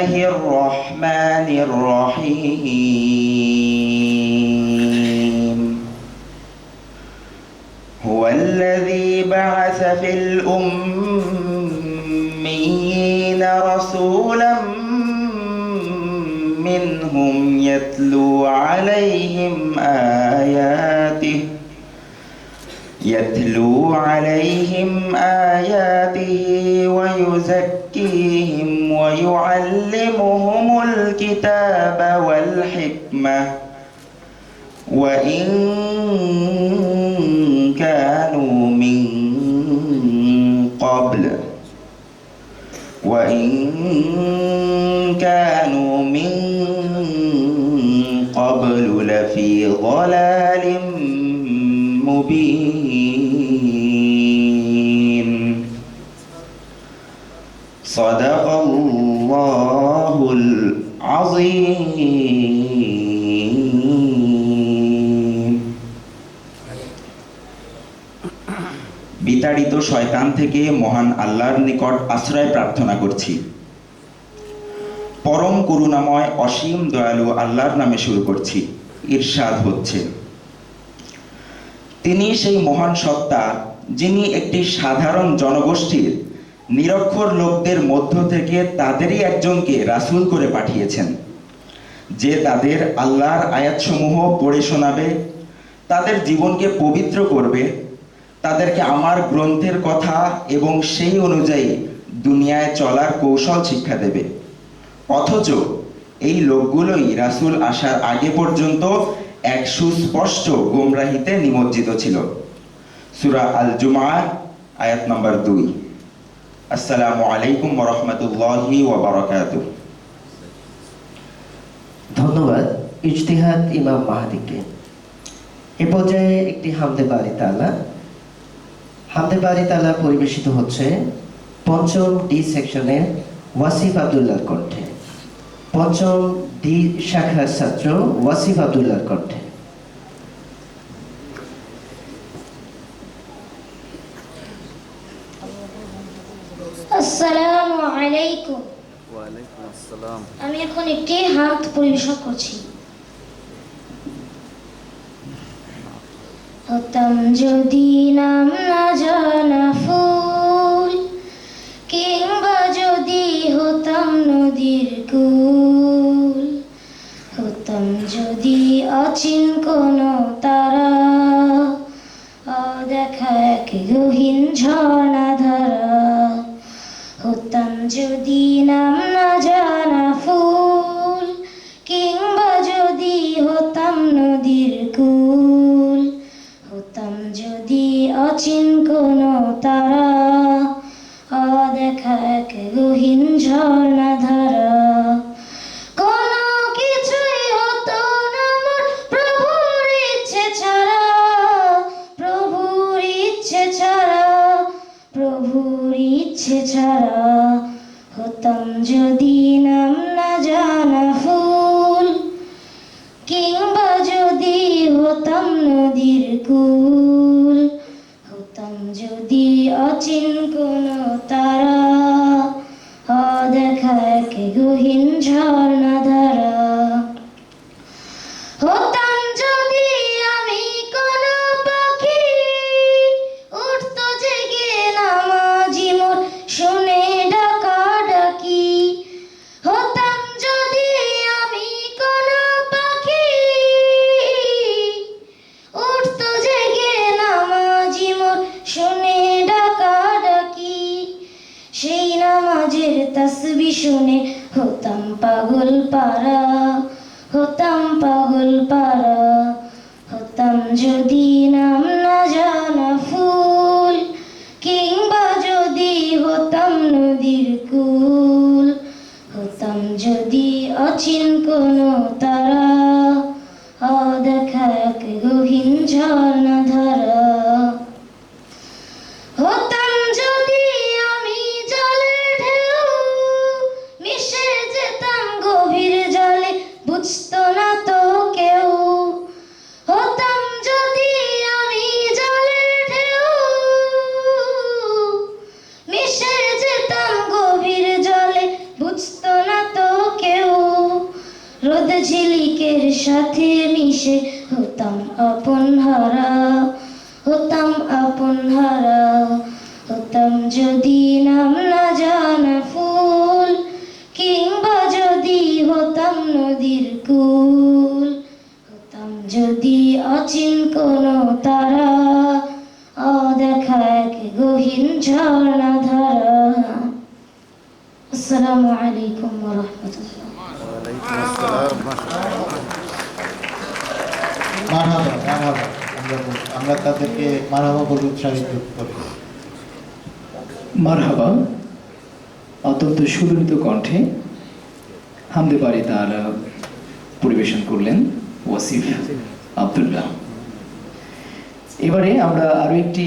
الله الرحمن الرحيم. هو الذي بعث في الأميين رسولا منهم يتلو عليهم آياته يتلو عليهم آياته ويزكيهم ويعلمهم الكتاب والحكمة. وإن كانوا من قبل. وإن كانوا من قبل لفي ضلال مبين. صدق الله العظيم বিতাড়িত শয়তান থেকে মহান আল্লাহর নিকট আশ্রয় প্রার্থনা করছি পরম করুণাময় অসীম দয়ালু আল্লাহর নামে শুরু করছি ঈর্ষাদ হচ্ছে তিনি সেই মহান সত্তা যিনি একটি সাধারণ জনগোষ্ঠীর নিরক্ষর লোকদের মধ্য থেকে তাদেরই একজনকে রাসূল করে পাঠিয়েছেন, যে তাদের আল্লাহর আয়াতসমূহ পড়ে শোনাবে, তাদের জীবনকে পবিত্র করবে, তাদেরকে আমার গ্রন্থের কথা এবং সেই অনুযায়ী দুনিয়ায় চলার কৌশল শিক্ষা দেবে। অথচ এই লোকগুলোই রাসূল আসার আগে পর্যন্ত এক সুস্পষ্ট গোমরাহিতে নিমজ্জিত ছিল। সুরা আল জুমআ আয়াত নম্বর দুই। আসসালামু আলাইকুম রাহমাতুল্লাহি ওয়া বারাকাতুহু ধন্যবাদ ইজতিহাদ ইমাম মাহাদিকে। এ পর্যায়ে একটি হামদে বাড়ি তালা। হামদে বাড়ি তালা পরিবেশিত হচ্ছে পঞ্চম ডি সেকশনের ওয়াসিফ আবদুল্লাহর কণ্ঠে। পঞ্চম ডি শাখার ছাত্র ওয়াসিফ আবদুল্লাহর কণ্ঠে আসসালামু আলাইকুম আসসালাম আমি এখন একটি হাত পরিবেশন করছি। হতাম যদি নাম না জানা ফুল, কিংবা যদি নদীর কুল, হতাম যদি অচিন কোনো তারা দেখা এক গহীন যদি ইচ্ছে ছাড়া হতাম যদি নাম না জানা ফুল। কিংবা যদি হতাম নদীর কুল। হতাম যদি অচিন কোন তারা। অদেখা এক গহীন ঝর্ণা হতাম নদীর কুল হতাম যদি অচিন কোনো হারা হতাম যদি নাম না জানা ফুল কিংবা যদি হতাম নদীর কুল। হতাম যদি অচিন কোনো তারা অদেখা এক গহীন ঝর্ণা ধারা আসসালামু আলাইকুম রহমতুল্লাহ মারহাবা মারহাবা। আমরা তাদেরকে মারহাবা বলে উৎসাহিত করি মারহাবা, অত্যন্ত সুললিত কণ্ঠে হামদে বাড়ি তারা পরিবেশন করলেন ওয়াসিফ আব্দুল্লাহ। এবারে আমরা আরও একটি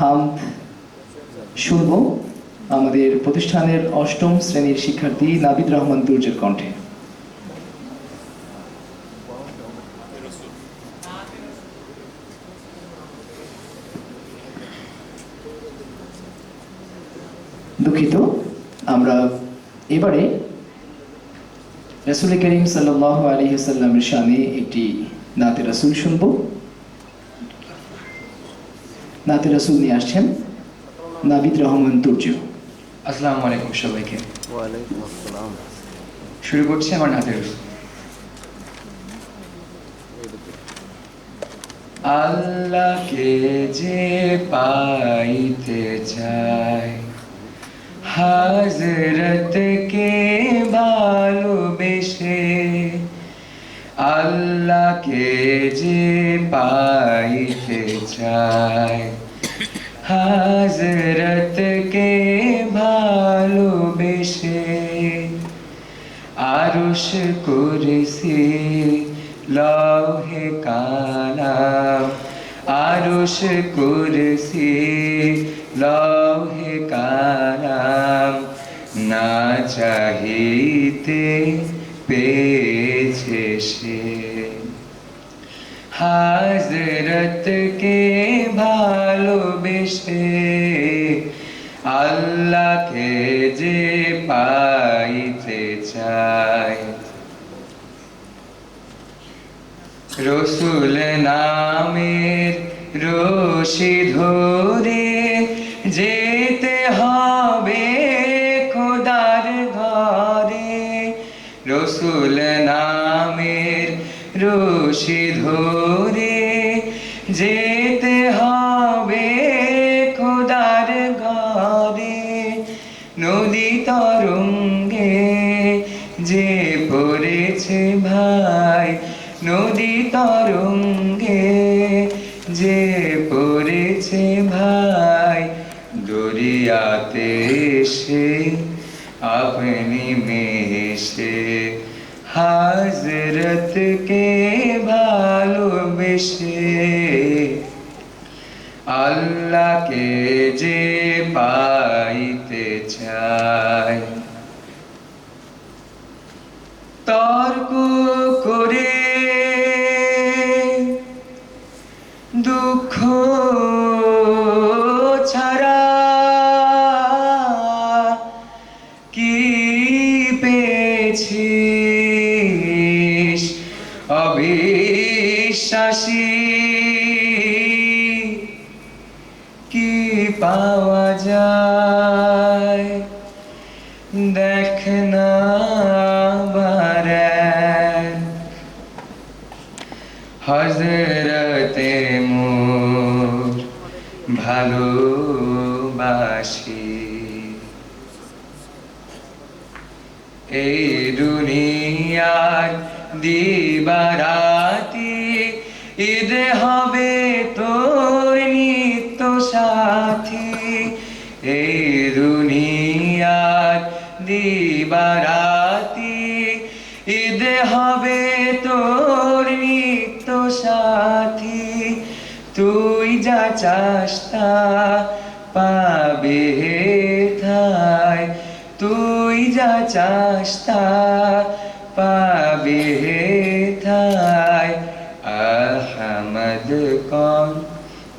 হামদ শুনব আমাদের প্রতিষ্ঠানের অষ্টম শ্রেণির শিক্ষার্থী নাবিদ রহমান দুর্যের কণ্ঠে। দুঃখিত। আমরা এবারে রাসুল করিম সাল্লাহ আলী সাল্লামের শানে একটি নাতে রাসুল শুনব। নাতে রাসুল নিয়ে আসছেন নাবিদ রহমান তুর্য। আসসালামু আলাইকুম সবাইকে। শুরু করছি আমার নাতের আল্লাহকে যে পাইতে চায় হাজরতকে ভালোবেসে? আল্লাহকে যে পাইতে চায়। হাজরতকে ভালোবেসে? আরুষ কুরসি লৌহে কালাম। আরুষ কুরসি চাহিতে পেয়েছে সে। হাজরতকে ভালোবেসে আল্লাহকে যে পাইতে চায়। রসুল নামের রশি ধরে রশি ধরে যেতে হবে খোদার ঘরে। নদী তরঙ্গে যে পড়েছে ভাই, নদী তরঙ্গে যে পড়েছে ভাই, দরিয়াতে সে আপনি মেশে হাজরতকে ভালোবেসে আল্লাহকে যে পাইতে চায়। অবিশ্বাসী কি পাওয়া যায়? দেখ না হজরতে মোর ভালোবাসি। এই দুনিয়ার দিবারাতি ঈদ হবে তোর নিত্য সাথী। এই দিবারাতি ঈদ হবে তোর নিত্য সাথী। তুই যা তা পাবে থাই তুই যা চাস তা পাবে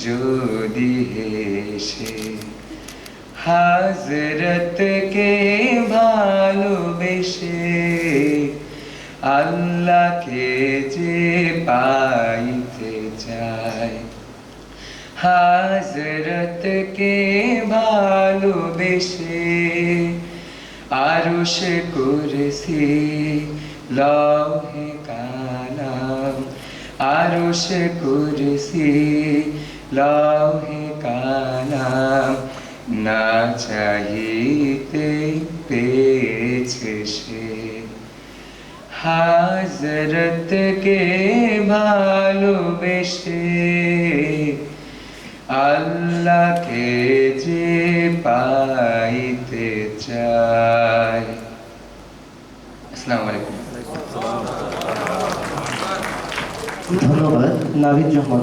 যদি হেসে হাজরতকে ভালোবেসে আল্লাহকে যে পাইতে চায় হাজরতকে ভালোবেসে আরুষ কুরসি লৌহে কালাম আরুষ কুরসি লৌহে না চাহিতে পেয়েছে সে। হাজরতকে ভালোবেসে আল্লাহকে যে পাইতে চায়। আসসালামু আলাইকুম ধন্যবাদ নাবিদ রহমান।